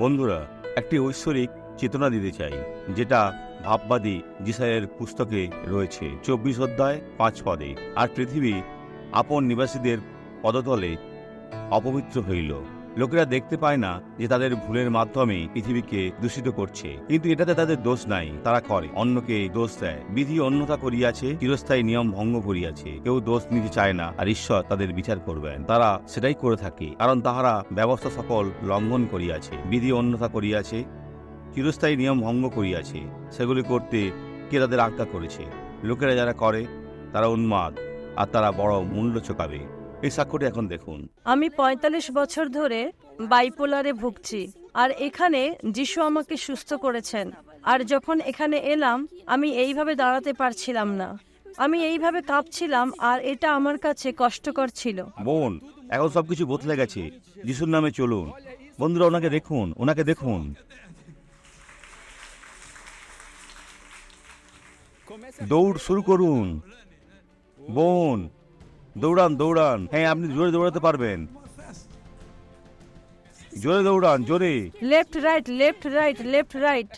বন্ধুরা, একটি ঐশ্বরিক চেতনা দিতে চাই, যেটা ভাববাদী জিসায়ের পুস্তকে রয়েছে, চব্বিশ অধ্যায়, পাঁচ পদে। আর পৃথিবী আপন নিবাসীদের পদতলে অপবিত্র হইল। লোকেরা দেখতে পায় না যে তাদের ভুলের মাধ্যমে পৃথিবীকে দূষিত করছে। কিন্তু এটাতে তাদের দোষ নাই, তারা করে। অন্যকে দোষ দেয়। বিধি অন্যতা করিয়াছে, চিরস্থায়ী নিয়ম ভঙ্গ করিয়াছে। কেউ দোষ নিতে চায় না, আর ঈশ্বর তাদের বিচার করবেন। তারা সেটাই করে থাকে, কারণ তাহারা ব্যবস্থা সকল লঙ্ঘন করিয়াছে। বিধি অন্যতা করিয়াছে, চিরস্থায়ী নিয়ম ভঙ্গ করিয়াছে। সেগুলি করতে কে তাদের আজ্ঞা করেছে? লোকেরা যারা করে, তারা উন্মাদ, আর তারা বড় মূল্য চোকাবে। এই সাক্ষ্যটি এখন দেখুন। আমি পঁয়তাল্লিশ বছর ধরে বাইপোলারে ভুগছি আর এখানে যিশু আমাকে সুস্থ করেছেন আর যখন এখানে এলাম আমি এইভাবে দাঁড়াতে পারছিলাম না। আমি এইভাবে কাঁপছিলাম আর এটা আমার কাছে কষ্টকর ছিল। বোন এখন সবকিছু বদলে গেছে। যিশুর নামে চলুন। বন্ধুরা ওনাকে দেখুন ওনাকে দেখুন। দৌড় শুরু করুন। বোন দৌড়ান দৌড়ান। হ্যাঁ আপনি জোরে দৌড়াতে পারবেন। জোরে দৌড়ান জোরে। Left right left right left right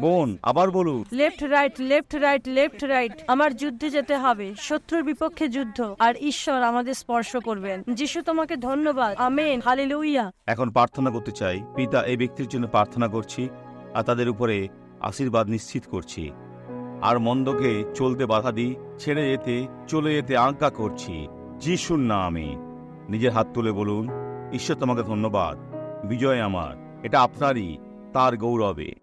বোন আবার বলুন। Left right left right left right আমার যুদ্ধে যেতে হবে শত্রুর বিপক্ষে যুদ্ধ। আর ঈশ্বর আমাদের স্পর্শ করবেন। যিশু তোমাকে ধন্যবাদ। আমেন হালেলুইয়া এখন প্রার্থনা করতে চাই। পিতা এই ব্যক্তির জন্য প্রার্থনা করছি আর তাদের উপরে আশীর্বাদ নিশ্চিত করছি। আর মন্দকে চলতে বাধা দিই, ছেড়ে যেতে, চলে যেতে আজ্ঞা করছি, যিশুর আমি নিজের হাত তুলে বলুন, ঈশ্বর তোমাকে ধন্যবাদ, বিজয় আমার, এটা আপনারই, তার গৌরবে।